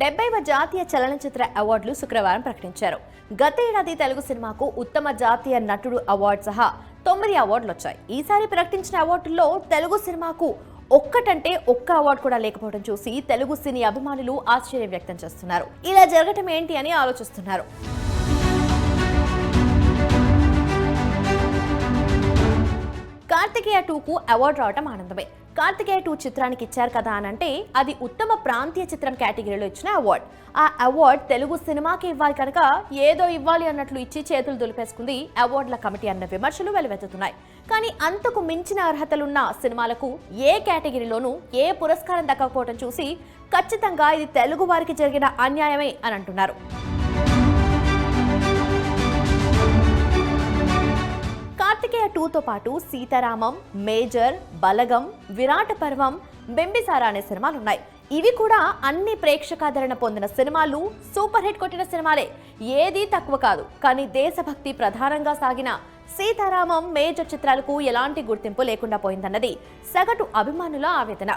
డెబ్బైవ జాతీయ చలనచిత్ర అవార్డులు శుక్రవారం ప్రకటించారు. గత ఏడాది తెలుగు సినిమాకు ఉత్తమ జాతీయ నటుడు అవార్డు సహా తొమ్మిది అవార్డులు వచ్చాయి ఈసారి ప్రకటించిన అవార్డుల్లో తెలుగు సినిమాకు ఒక్కటంటే ఒక్క అవార్డు కూడా లేకపోవడం చూసి తెలుగు సినీ అభిమానులు ఆశ్చర్యం వ్యక్తం చేస్తున్నారు. ఇలా జరగటం ఏంటి అని ఆలోచిస్తున్నారు. కార్తికేయ టూకు అవార్డు రావటం ఆనందమే. కార్తికేయ టూ చిత్రానికి ఇచ్చారు కదా అని అంటే అది ఉత్తమ ప్రాంతీయ చిత్రం కేటగిరీలో ఇచ్చిన అవార్డు ఆ అవార్డు తెలుగు సినిమాకి ఇవ్వాలి కనుక ఏదో ఇవ్వాలి అన్నట్లు ఇచ్చి చేతులు దులిపేసుకుంది అవార్డుల కమిటీ అన్న విమర్శలు వెలువెత్తుతున్నాయి. కానీ అంతకు మించిన అర్హతలున్న సినిమాలకు ఏ కేటగిరీలోనూ ఏ పురస్కారం దక్కకపోవడం చూసి ఖచ్చితంగా ఇది తెలుగు వారికి జరిగిన అన్యాయమే అని అంటున్నారు. కార్తికేయ టూతో పాటు సీతారామం మేజర్ బలగం విరాట పర్వం బెంబిసారా అనే సినిమాలు ఉన్నాయి ఇవి కూడా అన్ని ప్రేక్షకాదరణ పొందిన సినిమాలు సూపర్ హిట్ కొట్టిన సినిమాలే. ఏదీ తక్కువ కాదు కానీ దేశభక్తి ప్రధానంగా సాగిన సీతారామం మేజర్ చిత్రాలకు ఎలాంటి గుర్తింపు లేకుండా పోయిందన్నది సగటు అభిమానుల ఆవేదన.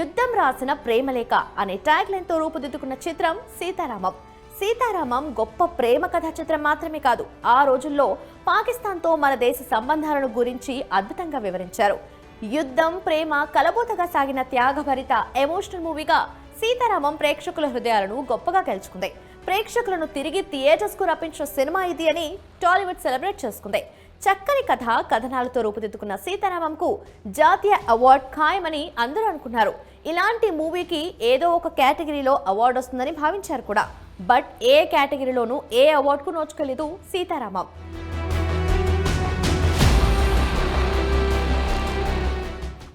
యుద్ధం రాసిన ప్రేమలేఖ అనే ట్యాగ్ లైన్తో రూపుదిద్దుకున్న చిత్రం సీతారామం. సీతారామం గొప్ప ప్రేమ కథా చిత్రం మాత్రమే కాదు ఆ రోజుల్లో పాకిస్తాన్తో మన దేశ సంబంధాలను గురించి అద్భుతంగా వివరించారు. యుద్ధం ప్రేమ కలబోతగా సాగిన త్యాగభరిత ఎమోషనల్ మూవీగా సీతారామం ప్రేక్షకుల హృదయాలను గొప్పగా గెలుచుకుంది. ప్రేక్షకులను తిరిగి థియేటర్స్కు రప్పించిన సినిమా ఇది అని టాలీవుడ్ సెలబ్రేట్ చేసుకుంది. చక్కని కథ కథనాలతో రూపుదిద్దుకున్న సీతారామంకు జాతీయ అవార్డు ఖాయమని అందరూ అనుకున్నారు. ఇలాంటి మూవీకి ఏదో ఒక కేటగిరీలో అవార్డు వస్తుందని భావించారు కూడా. బట్ ఏ కేటగిరీలోనూ ఏ అవార్డుకు నోచుకోలేదు సీతారామం.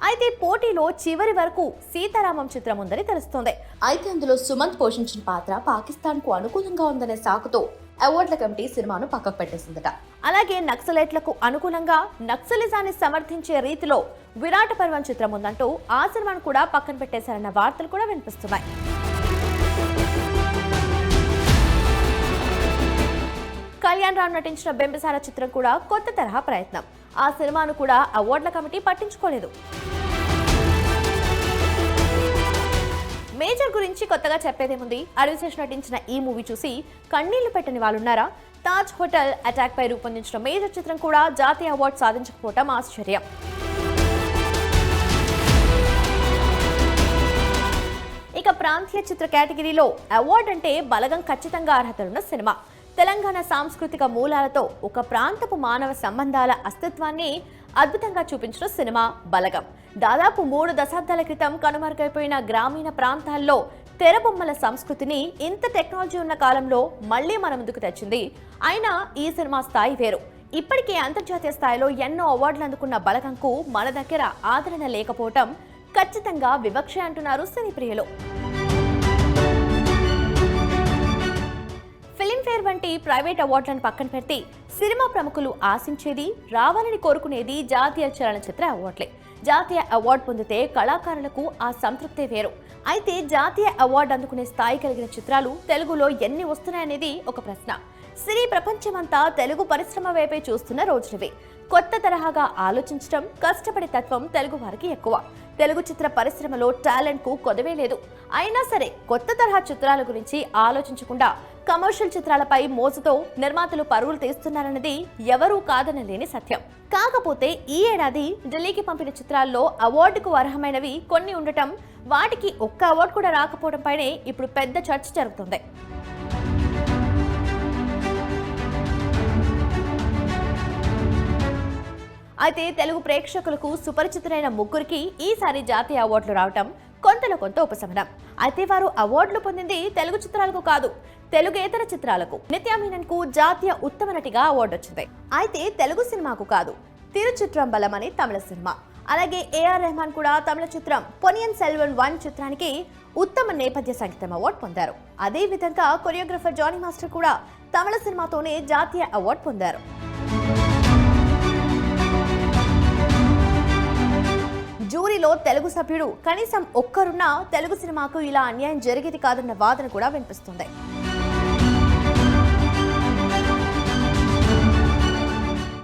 అయితే పోటీలో చివరి వరకు సీతారామం చిత్రం ఉందని తెలుస్తోంది. అయితే అందులో సుమంత్ పోషించిన పాత్ర పాకిస్తాన్కు అనుకూలంగా ఉందనే సాకుతో అవార్డుల కమిటీ సినిమాను పక్కకు పెట్టేసిందట. అలాగే నక్సలైట్లకు అనుకూలంగా నక్సలిజాన్ని సమర్థించే రీతిలో విరాట పర్వం చిత్రం ఉందంటూ ఆ సినిమాను కూడా పక్కన పెట్టేశారన్న వార్తలు కూడా వినిపిస్తున్నాయి. కళ్యాణ్ రామ్ నటించిన బెంబసార చిత్రం కూడా కొత్త తరహా ప్రయత్నం. ఆ సినిమాను కూడా అవార్డుల కమిటీ పట్టించుకోలేదు. మేజర్ గురించి కొత్తగా చెప్పేదేముంది అరివిశేష్ నటించిన ఈ మూవీ చూసి కన్నీళ్ళు పెట్టని వాళ్ళున్నారా? తాజ్ హోటల్ అటాక్ పై రూపొందించిన మేజర్ చిత్రం కూడా జాతీయ అవార్డు సాధించకపోవటం ఆశ్చర్యం. ఇక ప్రాంతీయ చిత్ర కేటగిరీలో అవార్డు అంటే బలగం ఖచ్చితంగా అర్హతలున్న సినిమా. తెలంగాణ సాంస్కృతిక మూలాలతో ఒక ప్రాంతపు మానవ సంబంధాల అస్తిత్వాన్ని అద్భుతంగా చూపించిన సినిమా బలగం. దాదాపు మూడు దశాబ్దాల క్రితం కనుమరుగైపోయిన గ్రామీణ ప్రాంతాల్లో తెరబొమ్మల సంస్కృతిని ఇంత టెక్నాలజీ ఉన్న కాలంలో మళ్ళీ మన ముందుకు తెచ్చింది. అయినా ఈ సినిమా స్థాయి వేరు. ఇప్పటికే అంతర్జాతీయ స్థాయిలో ఎన్నో అవార్డులు అందుకున్న బలగంకు మన దగ్గర ఆదరణ లేకపోవటం ఖచ్చితంగా వివక్ష అంటున్నారు సినీ ప్రియులు. ఫిల్మ్ఫేర్ వంటి ప్రైవేట్ అవార్డులను పక్కన పెడితే సినిమా ప్రముఖులు ఆశించేది రావాలని కోరుకునేది జాతీయ చలనచిత్ర అవార్డులే. జాతీయ అవార్డు పొందితే కళాకారులకు ఆ సంతృప్తే వేరు. అయితే జాతీయ అవార్డు అందుకునే స్థాయి కలిగిన చిత్రాలు తెలుగులో ఎన్ని వస్తున్నాయనేది ఒక ప్రశ్న. సినీ ప్రపంచమంతా తెలుగు పరిశ్రమ వైపే చూస్తున్న రోజులవే కొత్త తరహాగా ఆలోచించడం కష్టపడే తత్వం తెలుగు వారికి ఎక్కువ. తెలుగు చిత్ర పరిశ్రమలో టాలెంట్కు కొదవే లేదు. అయినా సరే కొత్త తరహా చిత్రాల గురించి ఆలోచించకుండా కమర్షియల్ చిత్రాలపై మోజుతో నిర్మాతలు పరుగులు తీస్తున్నారన్నది ఎవరూ కాదనలేని సత్యం. కాకపోతే ఈ ఏడాది ఢిల్లీకి పంపిన చిత్రాల్లో అవార్డుకు అర్హమైనవి కొన్ని ఉండటం వాటికి ఒక్క అవార్డు కూడా రాకపోవడంపైనే ఇప్పుడు పెద్ద చర్చ జరుగుతుంది. అయితే తెలుగు ప్రేక్షకులకు సుపరిచితులైన ముగ్గురికి ఈసారి జాతీయ అవార్డులు రావటం కొంతలో కొంత ఉపశమనం. అయితే వారు అవార్డులు పొందింది తెలుగు చిత్రాలకు కాదు తెలుగేతర చిత్రాలకు. నిత్యామీనన్కు జాతీయ ఉత్తమ నటిగా అవార్డు వచ్చింది అయితే తెలుగు సినిమాకు కాదు తిరుచిత్రంబలం అనే తమిళ సినిమా. అలాగే ఏఆర్ రెహమాన్ కూడా తమిళ చిత్రం పొనియన్ సెల్వన్ వన్ చిత్రానికి ఉత్తమ నేపథ్య సంగీతం అవార్డు పొందారు. అదే విధంగా కొరియోగ్రఫర్ జానీ మాస్టర్ కూడా తమిళ సినిమాతోనే జాతీయ అవార్డు పొందారు. జూరీలో తెలుగు సభ్యుడు కనీసం ఒక్కరున్నా తెలుగు సినిమాకు ఇలా అన్యాయం జరిగేది కాదన్న వాదన కూడా వినిపిస్తుంది.